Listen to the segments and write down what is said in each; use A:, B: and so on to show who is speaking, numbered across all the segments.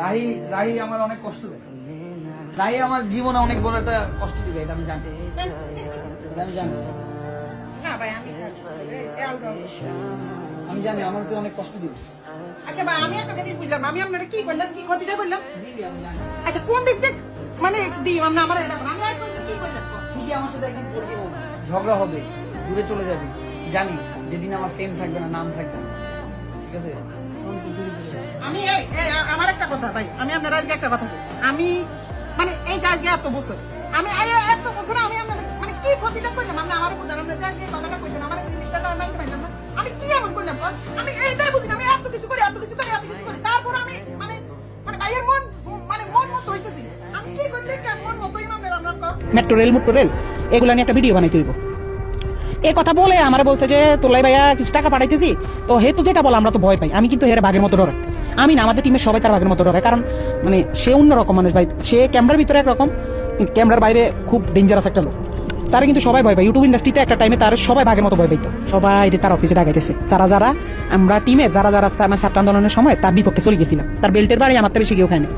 A: রাহি রাহি আমার অনেক কষ্ট দেয়। রাহি আমার জীবনে অনেক বড় একটা কষ্ট দিবে এটা আমি জানি। আমি জানি।
B: আমি
A: জানি। আমার তুই অনেক কষ্ট দিবে।
B: আচ্ছা ভাই আমি একটা জিনিস বুঝলাম। আমি আপনারা কি করলাম কি ক্ষতিটা করলাম আচ্ছা কোন দিক থেকে মানে দিই আমরা আমার এটা আমি কি করলাম
A: ঠিকই আমার সাথে একদিন করবি ঝগড়া হবে দূরে চলে যাবি। জানি যেদিন আমার ফেম থাকবে না নাম থাকবে না। ঠিক আছে?
B: আমি কথা ভাই আমি আপনার আজকে একটা কথা আমি মানে এই আজকে এত বছর, আমি এত বছর আমি মানে কি ক্ষতিটা করলাম? আমার যে আজকে কথাটা কইছেন, আমার জিনিসটা না? আমি কি এমন করলাম আমি এইটাই বুঝি আমি এত কিছু করি, এত কিছু করি, এত কিছু করি। তারপর আমি মানে মানে ভাইয়ের মন মানে মন মতো হইতেছি। আমি কি করলে কেন মন
C: মেট্রো রেল মেট্রো রেল, এগুলো নিয়ে একটা ভিডিও বানাইতে হইব। এই কথা বলে আমার বলতে যে তোলাই ভাইয়া কিছু টাকা পাঠাইতেছি। তো হেতু যেটা বলে, আমরা তো ভয় পাই। আমি কিন্তু হের বাঘের মতো ডরাই আমি না, আমাদের টিমের সবাই তার বাঘের মতো ডরায় কারণ মানে সে অন্যরকম মানুষ ভাই। সে ক্যামেরার ভিতরে একরকম ক্যামেরার বাইরে খুব ডেঞ্জারাস একটা লোক। তারা কিন্তু সবাই ভয় পায়। ইউটিউব ইন্ডাস্ট্রিতে একটা টাইমে তার সবাই ভাগের মতো ভয় পাইতো। সবাই তার অফিসে ডাকাইতেছে। যারা যারা, আমরা টিমের যারা যারা আমার ছাত্র আন্দোলনের সময় তার বিপক্ষে চলে গেছিলাম। তার বেল্টের বাড়ি আমার থেকে শিখেও খায়নি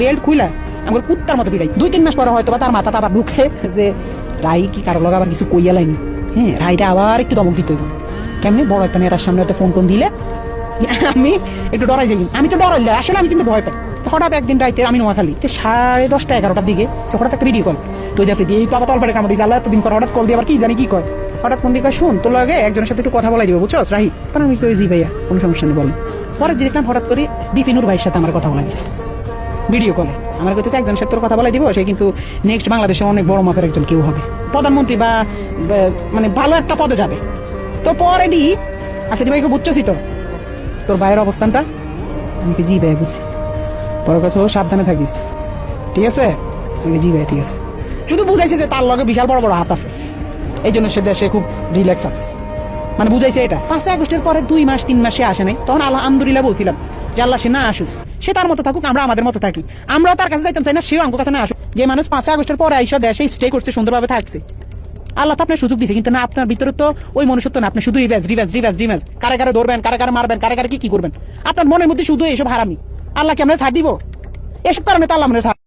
C: বেল্ট খুইলা, আমার কুত্তার মতো পিড়াই দুই, তিন মাস পরে হয়তো তার মাথাটা আবার ঢুকছে যে, রাই, কি কারও লগে আবার কিছু কইয়া লাইনি? হ্যাঁ রাইটা আবার একটু দমক দিতে কেমনি? বড় একটা নেতার সামনে হয়তো ফোন টোন দিলে। আমি একটু ডরাই যাই। আমি তো ডরাইলে আসলে আমি কিন্তু ভয় পাই। তো হঠাৎ একদিন রাইতে আমি নোয়াখালী তো সাড়ে দশটা এগারোটার দিকে তো হঠাৎ একটা ভিডিও কল তো দেখি এই তো আবার তলপাড়ে কামড়ি জ্বালা এতদিন পর হঠাৎ কল দিয়ে আবার কি জানি কি কয়? হঠাৎ কোন দিয়ে কয়, শুন তোর লাগে একজনের সাথে একটু কথা বলাই দিবে বুঝছ রাহি তখন আমি কই জি ভাইয়া কোনো সমস্যা নেই বলেন। পরে দেখলাম হঠাৎ করে বিপিনুর ভাইয়ের সাথে আমার কথা বলা গেছে। ভিডিও কলে আমার কথা একজন সাথে কথা বলাই দিব সে কিন্তু নেক্সট বাংলাদেশে অনেক বড় মাপের একজন কেউ হবে। প্রধানমন্ত্রী বা মানে ভালো একটা পদে যাবে। তো পরে দি আসলে ভাইকে বুঝছি তো তোর ভাইয়ের অবস্থানটা? আমি কি, জি ভাই বুঝছি। পরে কথা সাবধানে থাকিস। ঠিক আছে? আমি জি ভাই ঠিক আছে। শুধু বুঝাইছে যে তার লগে বিশাল বড় বড় হাত আছে। এই জন্য সে দেশে খুব রিল্যাক্স আছে। মানে বুঝাইছে এটা। পাঁচই আগস্টের পরে দুই মাস তিন মাসে আসে নাই। তখন আল্লাহ আলহামদুলিল্লাহ বলছিলাম যে আল্লাহ সে না আসুক। সে তার মতো থাকুক আমরা আমাদের মতো থাকি। আমরাও তার কাছে যাইতাম চাই না? সেও আমার কাছে না আসুক। যে মানুষ পাঁচই আগস্টের পরে এইসব দেশে স্টে করছে, সুন্দরভাবে থাকছে। আল্লাহ তো আপনার সুযোগ দিছে, কিন্তু না আপনার ভিতরে তো ওই মনুষ্যত্ব না। আপনি শুধু রিভেজ রিভেজ রিভেজ রিভেজ কারে কারে ধরবেন, কারে কারে মারবেন, কারে কারে কি কি করবেন? আপনার মনের মধ্যে শুধু এইসব হারামি। আল্লাহকে আমরা ছাড় দিব। এসব কারণে তো আল্লাহ আমরা